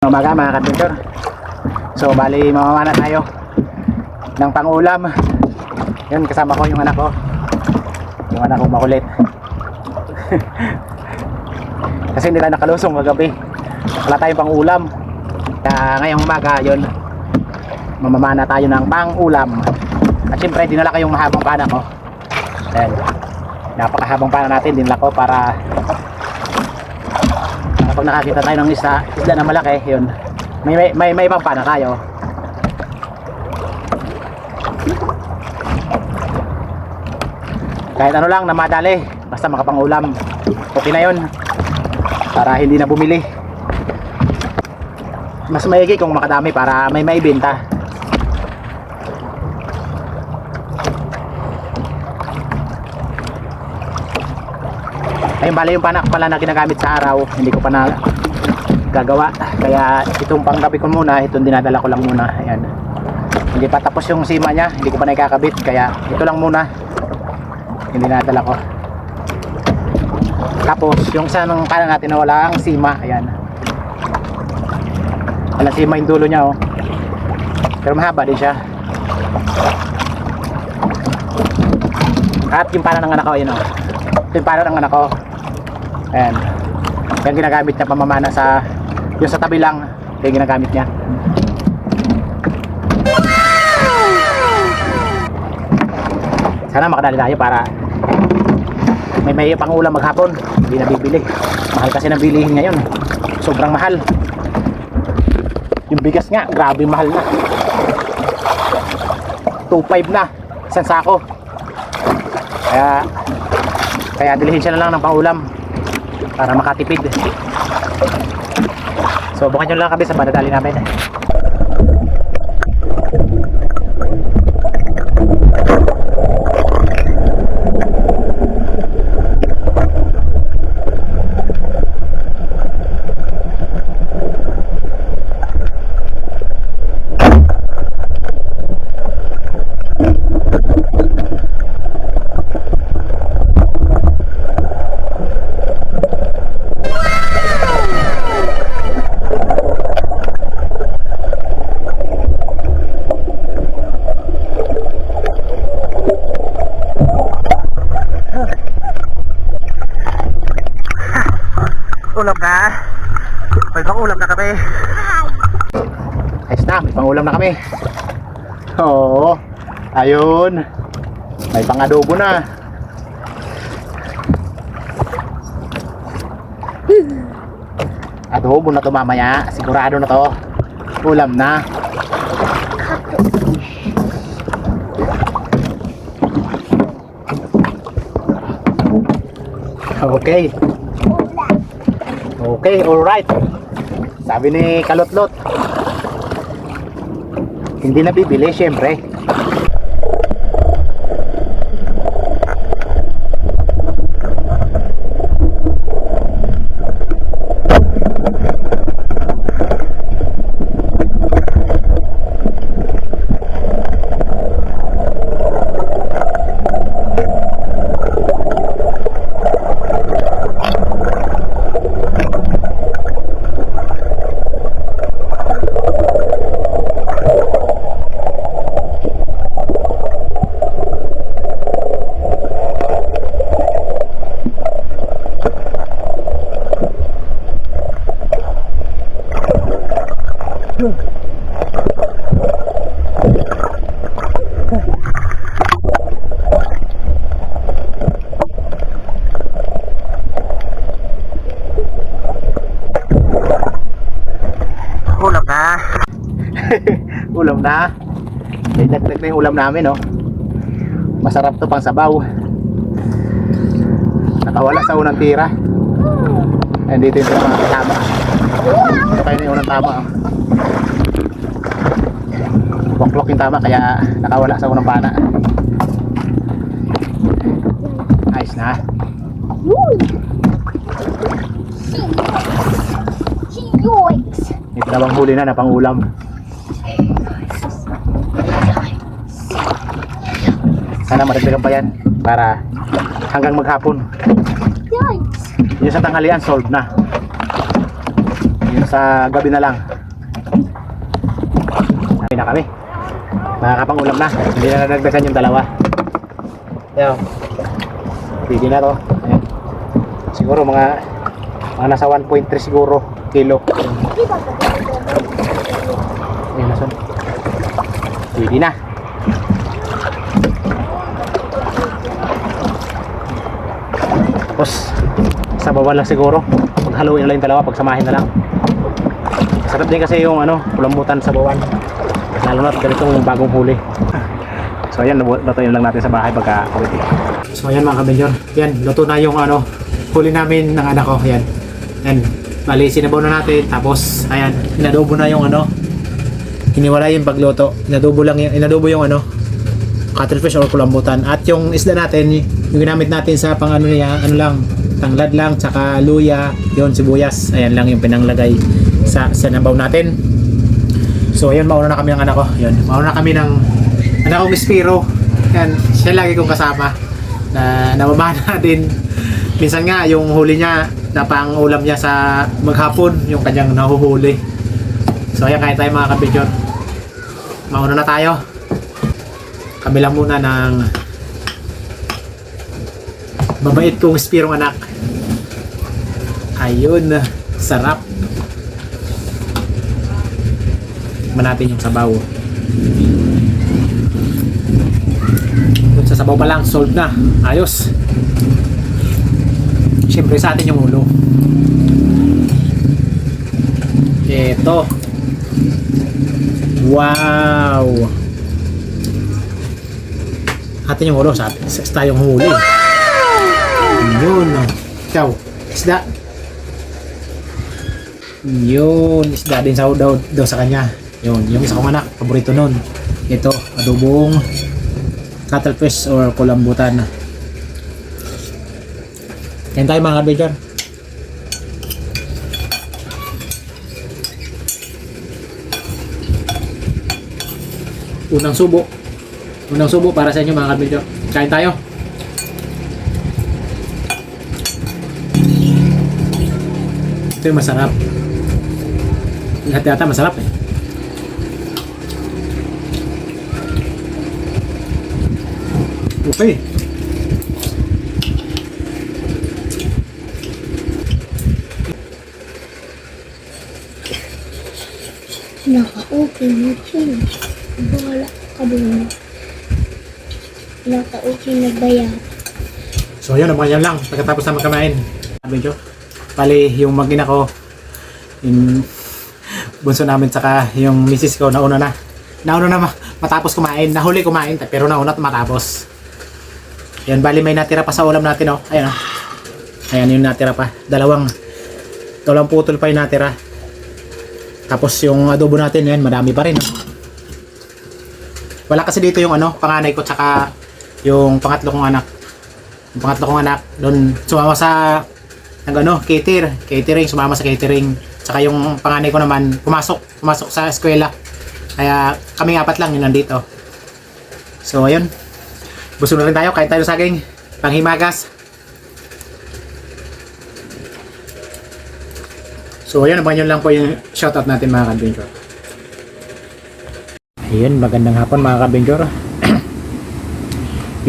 Umaga mga kadventure. So bali mamamana tayo ng pangulam. Yun kasama ko yung anak ko. Yung anak ko makulit. Kasi hindi tayo nakalusong kagabi. Wala tayong pangulam. Kaya ngayong umaga yun mamamana tayo ng pangulam. At syempre dinala ko yung mahabang pana ko. Ayan. Napakahabang pana natin dinala ko para para pag nakakita tayo ng isda, isda na malaki, yun. May may may, may ibang pana tayo. Kahit ano lang na madali, basta makapangulam. Okay na yun. Para hindi na bumili. Mas maigi kung makadami para may maibenta. Ayun bali yung panak pala na ginagamit sa araw, hindi ko pa na gagawa. Kaya itong panggabi ko muna, itong dinadala ko lang muna. Ayan. Hindi pa tapos yung sima niya, hindi ko pa nakakabit. Kaya ito lang muna. Hindi dinadala ko. Tapos yung isa ng kaya natin na wala ang sima, ayan. Wala sima yung dulo niya oh. Pero mahaba din siya. At yung para ng anak ko, yun oh. Ito yung para ng anak ko. Ayan. Yan ginagamit niya pamamana sa yung sa tabi lang. Yung ginagamit niya. Sana makadali tayo para may may pangulam maghapon. Hindi na bibili. Mahal kasi ng bilihin ngayon. Sobrang mahal. Yung bigas nga, grabe mahal na. 2.5 na. Isang sako. Kaya kaya bilhin siya na lang ng pangulam para makatipid. So bukan nyo lang kami sa madadali namin. Na. May pangulam na kami. Ayos na, may pangulam na kami. Oo. Ayun. May pangadobo na. Adobo na to mamaya. Sigurado na to. Ulam na. Okay. Okay, alright. Sabi ni Kalutlot. Hindi na bibili, syempre. Ulam na. ulam na. Dagdag na yung ulam namin, no? Masarap to pang sabaw. Nakawala sa unang tira. And dito yung mga tama. Ito kayo na yung unang tama. oh. Waklok yung tama kaya nakawala sa unang pana. Ayos na. Yoicks! May dalawang huli na na pangulam. Sana madagdagan pa yan para hanggang maghapon. Yikes! Yung sa tanghalian, solved na. Yung sa gabi na lang. Sabi na kami. Makakapang-ulam na. Hindi na nadagdagan yung dalawa. Ayan. Pwede na to. Ayan. Siguro mga mga nasa 1.3 siguro kilo. Ayan na son. Pwede na. Tapos sa bawal lang siguro. Paghaluin na lang yung dalawa, pagsamahin na lang. Sarap din kasi yung ano, kulambutan sa bawan. Lalo na ganitong bagong huli. So ayan, lutuin lang natin sa bahay pagka uwi. So ayan mga kabinyor, yan, luto na yung ano, huli namin ng anak ko, yan. Yan, bali sinabaw na natin, tapos ayan, inadobo na yung ano, hiniwala yung pagluto. Inadobo lang yung, inadobo yung ano, cuttlefish or kulambutan. At yung isda natin, yung ginamit natin sa pang ano niya, ano lang, tanglad lang, tsaka luya, yon sibuyas. Ayan lang yung pinanglagay sa sinabaw natin. So ayun, mauna na kami ng anak ko. Yun, mauna na kami ng anak kong Spiro. Yan, siya lagi kong kasama. Na nababana din. Minsan nga, yung huli niya, napang ulam niya sa maghapon, yung kanyang nahuhuli. So ayan, kaya tayo mga kabidyon. Mauna na tayo. Kami lang muna ng babait kong Spirong anak. Ayun, sarap. Tikman natin yung sabaw. Dun sa sabaw pa lang, solved na. Ayos. Siyempre sa atin yung ulo. Ito. Wow. Atin yung ulo sa atin. Sa tayong huli. Yun. Ikaw. Isda. Yun. Isda din sa daw, daw sa kanya. Yun. Yung isa kong anak. Paborito nun. Ito. Adobong cuttlefish or kulambutan. Yan tayo mga kabidyan. Unang subo. Unang subo para sa inyo mga kabidyan. Kain tayo. Ito yung masarap. Lahat yata masarap eh. Okay. Naka-okay na siya. Wala ka doon. Naka-okay na baya. So yun, mga yan lang. Pagkatapos na magkamain. Medyo. Pali yung magina ko. Yung bunso namin saka yung misis ko nauna na. Nauna na ma- matapos kumain. Nahuli kumain pero nauna at matapos. Yan, bali may natira pa sa ulam natin oh. Ayan oh. Ayan yung natira pa. Dalawang dalawang putol pa yung natira. Tapos yung adobo natin yan, madami pa rin. oh. Wala kasi dito yung ano, panganay ko tsaka yung pangatlo kong anak. Yung pangatlo kong anak, doon sumama sa ng ano, cater, catering, sumama sa catering. Tsaka yung panganay ko naman, pumasok, pumasok sa eskwela. Kaya kami apat lang yun nandito. So ayun. Busog na rin tayo, kain tayo ng saging. Panghimagas. So ayun, abangan nyo lang po yung shoutout natin mga kadventure. Ayun, magandang hapon mga kadventure.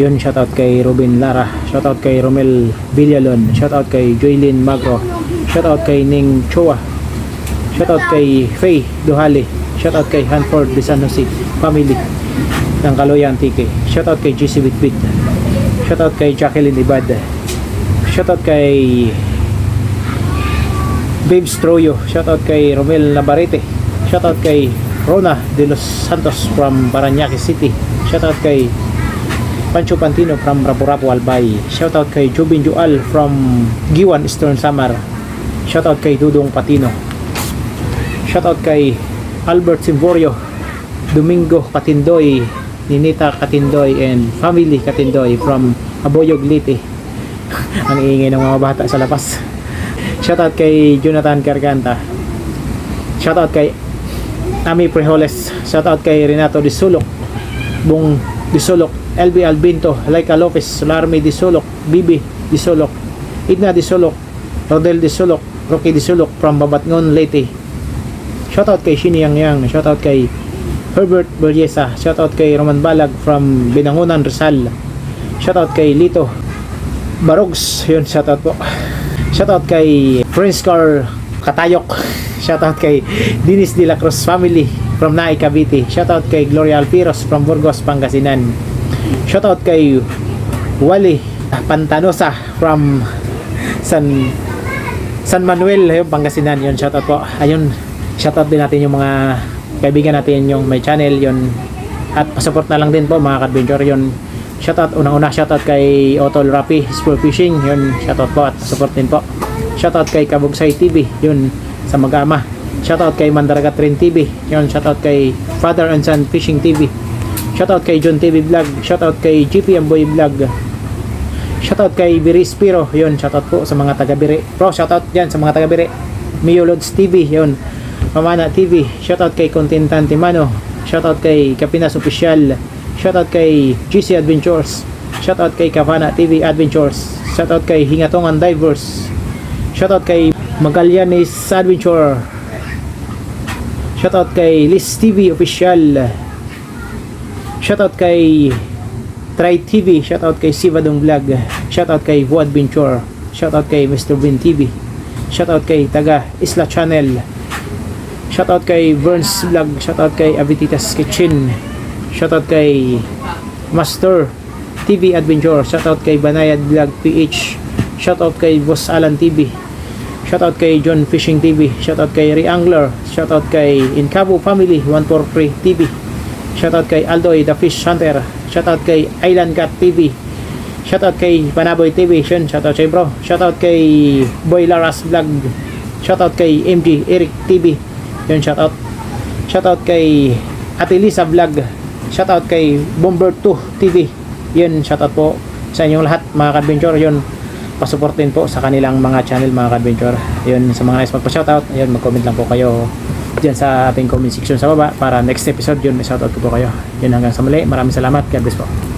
Yun, shoutout kay Robin Lara, shoutout kay Romel Villalon, shoutout kay Joylyn Magro, shoutout kay Ning Chua, shoutout kay Faye Duhali, shoutout kay Hanford de San Jose family ng Kaloyan TK, shoutout kay GC Bitbit, shoutout kay Jacqueline Ibad, shoutout kay Babes Troyo, shoutout kay Romel Navarrete, shoutout kay Rona de los Santos from Paranaque City, shoutout kay Pancho Pantino from Rapu-Rapu Albay. Shoutout kay Jubin Jual from Giwan Eastern Samar. Shoutout kay Dudong Patino. Shoutout kay Albert Simborio, Domingo Katindoy, Ninita Katindoy and family Katindoy from Aboyog Liti. Ang iingay ng mga bata sa labas. Shoutout kay Jonathan Garganta. Shoutout kay Ami Preholes. Shoutout kay Renato Disulok. Bong Disulok. LB Albinto, Laika Lopez, Larme Disulok, Bibi Disulok, Idna Disulok, Rodel Disulok, Rocky Disulok from Babatngon, Leyte, Shoutout kay Shini Yang. Shoutout kay Herbert Berjesa. Shoutout kay Roman Balag from Binangunan, Rizal. Shoutout kay Lito Barogs. Yun, shoutout po. Shoutout kay Prince Car Katayok. Shoutout kay Dinis de la Cruz family from Naay, Cavite. Shoutout kay Gloria Alpiros from Burgos, Pangasinan. Shoutout kay Wally Pantanosa from San San Manuel, yung Pangasinan, yun, shoutout po. Ayun, shoutout din natin yung mga kaibigan natin yung may channel, yun. At pasupport na lang din po mga ka-adventure, yun. Shoutout, unang-una, shoutout kay Otol Rapi, Spur Fishing, yun, shoutout po at support din po. Shoutout kay Kabugsay TV, yun, sa Magama. Shoutout kay Mandaragat Rin TV, yun, shoutout kay Father and Son Fishing TV. Shoutout kay John TV Vlog, shoutout kay GP Amboy Vlog, Shoutout kay Biri Spiro, yun, shoutout po sa mga taga Biri. Pro, shoutout dyan sa mga taga Biri. Mio TV, yun. Mamana TV, shoutout kay Contentan Timano. Shoutout kay Kapinas Official. Shoutout kay GC Adventures. Shoutout kay Kavana TV Adventures. Shoutout kay Hingatongan Divers. Shoutout kay Magallanes Adventure. Shoutout kay Liz TV Official. Shoutout kay Try TV, shoutout kay Sivadong Vlog, shoutout kay Vo Adventure, shoutout kay Mr. Bin TV, shoutout kay Taga Isla Channel, shoutout kay Burns Vlog, shoutout kay Avititas Kitchen, shoutout kay Master TV Adventure, shoutout kay Banayad Vlog PH, shoutout kay Boss Alan TV, shoutout kay John Fishing TV, shoutout kay Reangler, shoutout kay Incabo Family 143 TV, Shoutout kay Aldoy the Fish Hunter. Shoutout kay Island Cat TV. Shoutout kay Panaboy TV. Yun, shoutout sa'yo bro. Shoutout kay Boy Laras Vlog. Shoutout kay MG Eric TV. Yun, shoutout. Shoutout kay Ate Lisa Vlog. Shoutout kay Bomber 2 TV. Yun, shoutout po sa inyong lahat mga ka-adventure. Yun, pasuportin po sa kanilang mga channel mga ka-adventure. Yun, sa mga nais magpa-shoutout, ayun, mag-comment lang po kayo dyan sa ating comment section sa baba para next episode yun, shoutout ko po kayo. Yun hanggang sa muli. Maraming salamat. God bless po.